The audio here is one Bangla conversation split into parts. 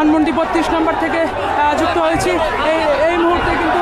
ধানমন্ডি বত্রিশ নম্বর থেকে যুক্ত হয়েছি। এই এই মুহূর্তে কিন্তু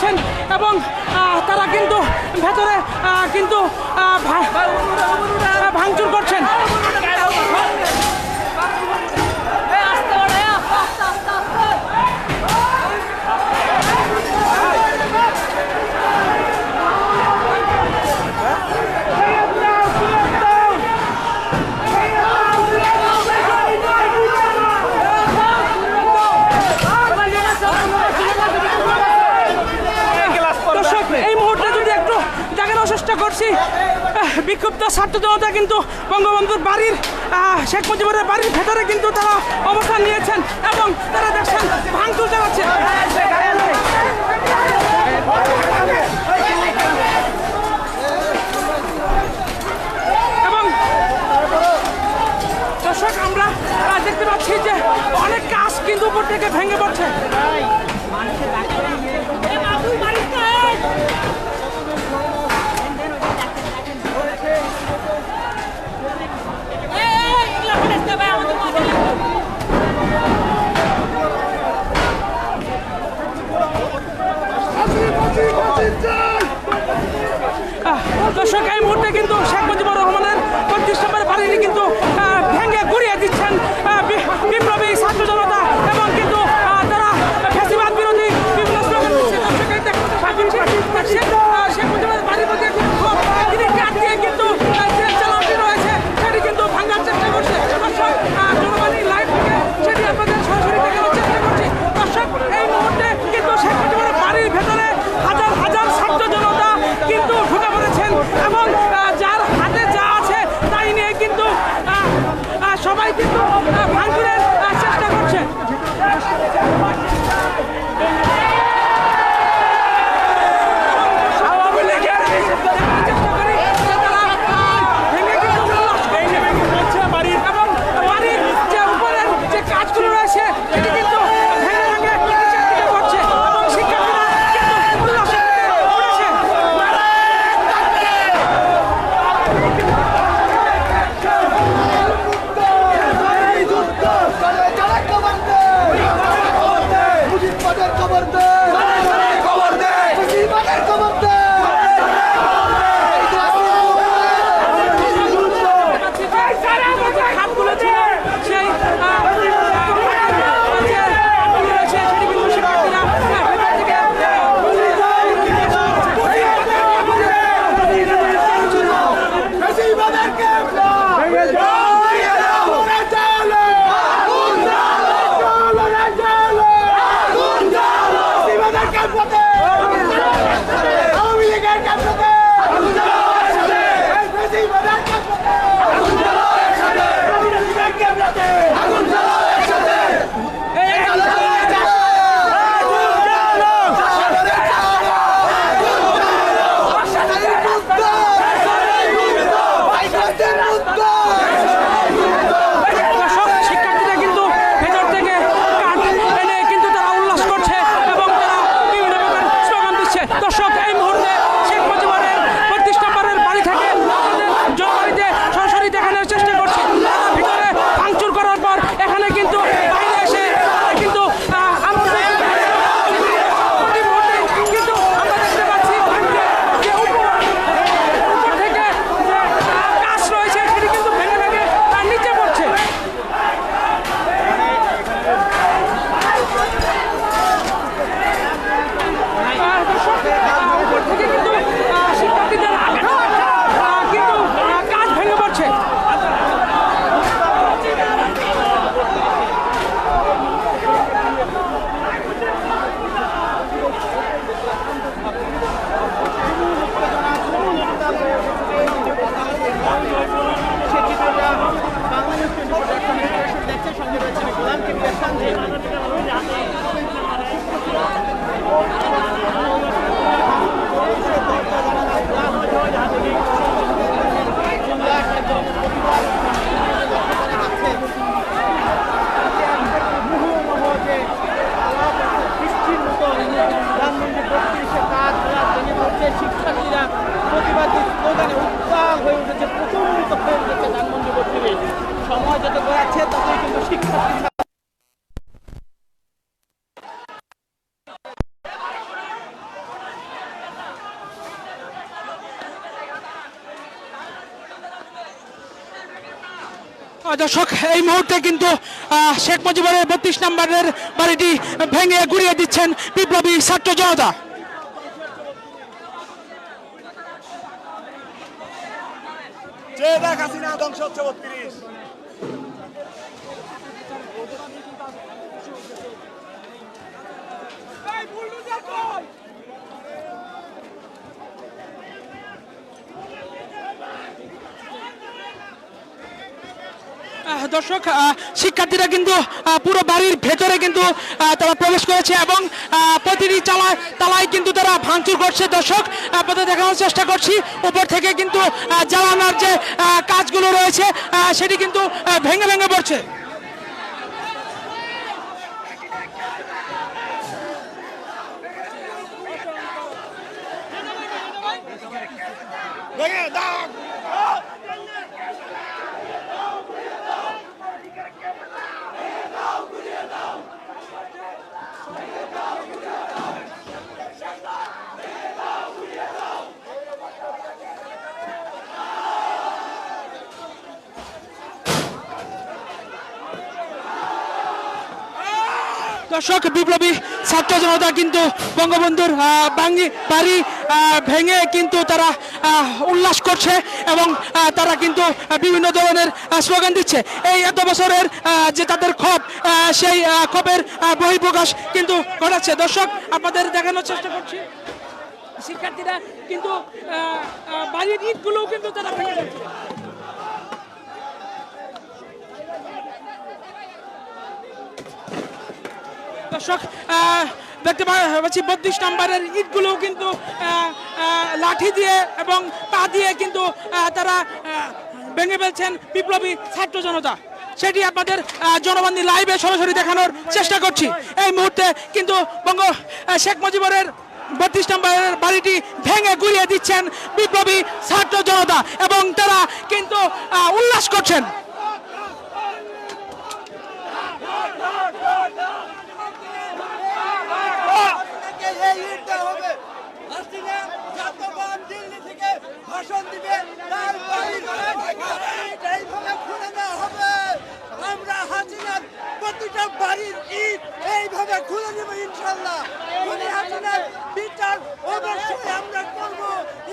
যাচ্ছেন এবং তারা কিন্তু ভেতরে কিন্তু ভাঙচুর পাশাপাশি বিক্ষুব্ধ ছাত্র জনতা কিন্তু বঙ্গবন্ধুর বাড়ির শেখ মুজিবুরের বাড়ির ভেতরে কিন্তু তারা অবস্থান নিয়েছেন এবং তারা দেখছেন ভাঙচুর চালাচ্ছে। দর্শক, আমরা দেখতে পাচ্ছি যে অনেক কাজ কিন্তু উপর থেকে ভেঙে পড়ছে। এই মুহূর্তে কিন্তু শেখ মুজিবুর রহমানের পঁয়ত্রিশ নম্বরের বাড়িটি কিন্তু দর্শক, এই মুহূর্তে কিন্তু শেখ মুজিবুরের বত্রিশ নম্বরের বাড়িটি ভেঙে গুড়িয়ে দিচ্ছেন বিপ্লবী ছাত্র জনতা। ধ্বংস হচ্ছে বত্রিশ। দর্শক শিক্ষার্থীরা কিন্তু পুরো বাড়ির ভেতরে কিন্তু তারা প্রবেশ করেছে এবং প্রতিটি চালায়, তালায় কিন্তু তারা ভাঙচুর করছে। দর্শক, আপনাদের দেখানোর চেষ্টা করছি, উপর থেকে কিন্তু জ্বালানোর যে কাজগুলো রয়েছে সেটি কিন্তু ভেঙে ভেঙে পড়ছে। দর্শক বিপ্লবী ছাত্র জনতা কিন্তু বঙ্গবন্ধুর ভাঙি বাড়ি ভেঙে কিন্তু তারা উল্লাস করছে এবং তারা কিন্তু বিভিন্ন ধরনের স্লোগান দিচ্ছে। এই এত বছরের যে তাদের ক্ষোভ সেই ক্ষোভের বহিঃপ্রকাশ কিন্তু ঘটাচ্ছে। দর্শক, আপনাদের দেখানোর চেষ্টা করছি। শিক্ষার্থীরা কিন্তু বাড়ির ইটগুলোও কিন্তু তারা ভেঙে দিচ্ছে দর্শক দেখতে পাচ্ছি বত্রিশ নাম্বারের ইটগুলোও কিন্তু লাঠি দিয়ে এবং পা দিয়ে কিন্তু তারা ভেঙে ফেলছেন বিপ্লবী ছাত্র জনতা। সেটি আপনাদের আহ, জনবান্ধি লাইভে সরাসরি দেখানোর চেষ্টা করছি। এই মুহূর্তে কিন্তু বঙ্গ শেখ মুজিবুরের বত্রিশ নম্বরের বাড়িটি ভেঙে গুড়িয়ে দিচ্ছেন বিপ্লবী ছাত্র জনতা এবং তারা কিন্তু উল্লাস করছেন। এই ইটটা হবে। দিল্লি থেকে ভাষণ দিবে তার বাড়ির দেওয়া হবে। আমরা প্রতিটা বাড়ির ইট এইভাবে ইনশাল্লাহ। আমরা করব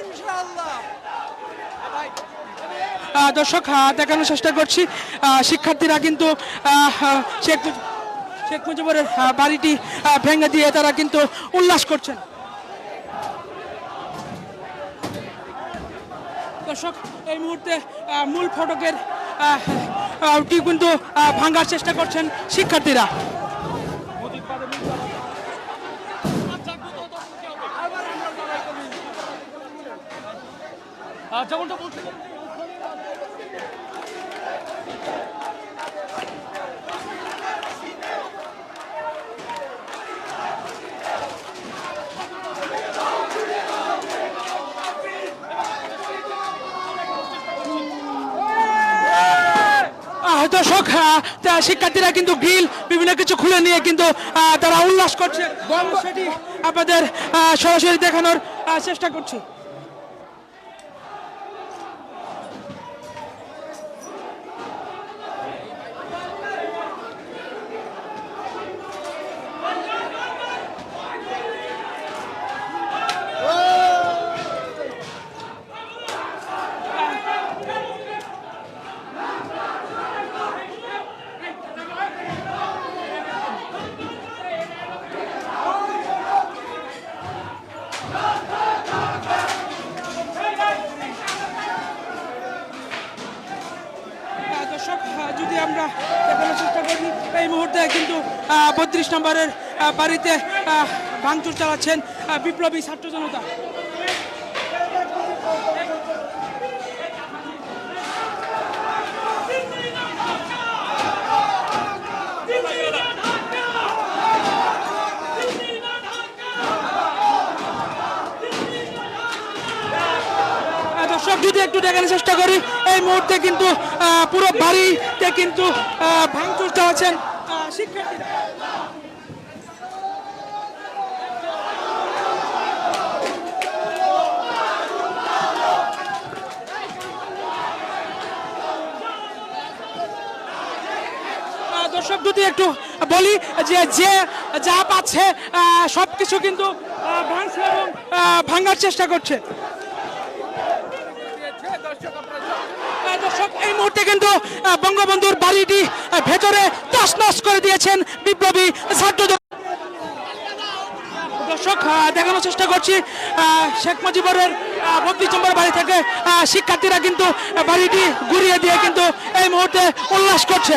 ইনশাল্লাহ। দর্শক দেখানোর চেষ্টা করছি। শিক্ষার্থীরা কিন্তু আহ, শেখ মুজি- মুজিবুরের বাড়িটি ভেঙে দিয়ে তারা কিন্তু উল্লাস করছেন। দর্শক এই মুহূর্তে মূল ফটকের কিন্তু ভাঙার চেষ্টা করছেন শিক্ষার্থীরা। আহ, দর্শক শিক্ষার্থীরা কিন্তু গ্রিল বিভিন্ন কিছু খুলে নিয়ে কিন্তু তারা উল্লাস করছে। সেটি আপনাদের সরাসরি দেখানোর চেষ্টা করছি আহ, দর্শক আহ, যদি আমরা দেখানোর চেষ্টা করি এই মুহূর্তে কিন্তু বত্রিশ নম্বরের বাড়িতে ভাঙচুর চালাচ্ছেন বিপ্লবী ছাত্র জনতা। যদি একটু দেখানোর চেষ্টা করি, এই মুহূর্তে কিন্তু পুরো বাড়িতে কিন্তু ভাঙচুর চালাচ্ছেন শিক্ষার্থীরা। যদি একটু বলি যে যে যা পাচ্ছে সব কিছু কিন্তু ভাঙছে এবং ভাঙার চেষ্টা করছে। দর্শক, এই মুহূর্তে কিন্তু বঙ্গবন্ধুর বাড়িটি ভেতরে তছনছ করে দিয়েছেন বিপ্লবী ছাত্র দর্শক দেখানোর চেষ্টা করছি শেখ মুজিবুরের বত্রিশ নম্বর বাড়ি থেকে শিক্ষার্থীরা কিন্তু বাড়িটি ঘুরিয়ে দিয়ে কিন্তু এই মুহূর্তে উল্লাস করছে।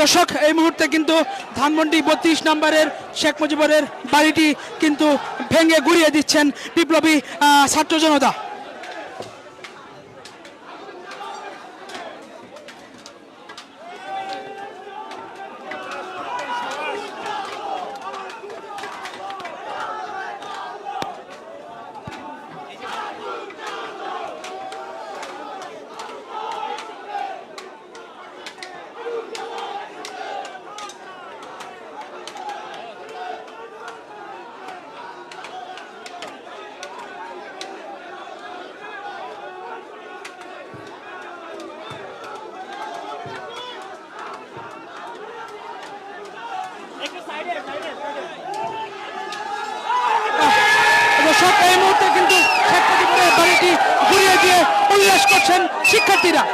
দর্শক, এই মুহূর্তে কিন্তু ধানমন্ডি বত্রিশ নম্বরের শেখ মুজিবরের বাড়িটি কিন্তু ভেঙে গুড়িয়ে দিচ্ছেন বিপ্লবী ছাত্র জনতা দর্শক এই মুহূর্তে কিন্তু শেখ মুজিবুরের বাড়িটি ঘুরিয়ে দিয়ে উল্লাস করছেন শিক্ষার্থীরা।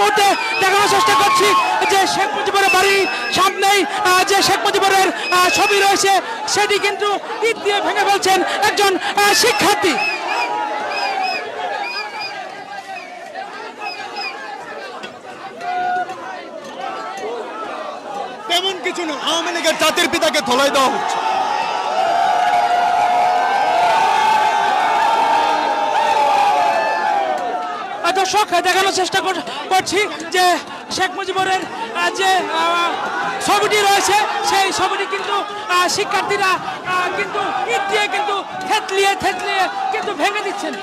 মুহূর্তে চেষ্টা করছি যে শেখ মুজিবুরের বাড়ির সামনেই যে শেখ ছবি রয়েছে, সেটি কিন্তু ইট দিয়ে ভেঙে ফেলছেন একজন শিক্ষার্থী। আওয়ামী লীগের জাতির পিতাকে ধলাই দেওয়া হচ্ছে। দর্শক, দেখানোর চেষ্টা করছি যে শেখ মুজিবুরের যে ছবিটি রয়েছে, সেই ছবিটি কিন্তু শিক্ষার্থীরা কিন্তু দিয়ে কিন্তু থেতলিয়ে থেতলিয়ে কিন্তু ভেঙে দিচ্ছেন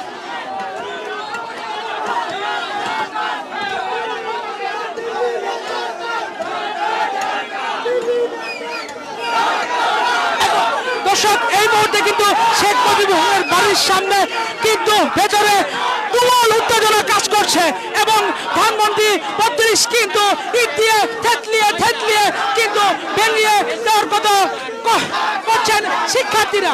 দর্শক এই মুহূর্তে কিন্তু শেখ মুজিবুরের বাড়ির সামনে কিন্তু ভেতরে তুমুল উত্তেজনা কাজ করছে এবং ধানমন্ত্রী বত্রিশ কিন্তু ইট দিয়ে থেতলিয়ে থেতলিয়ে কিন্তু ভেঙিয়ে দেওয়ার কথা করছেন শিক্ষার্থীরা।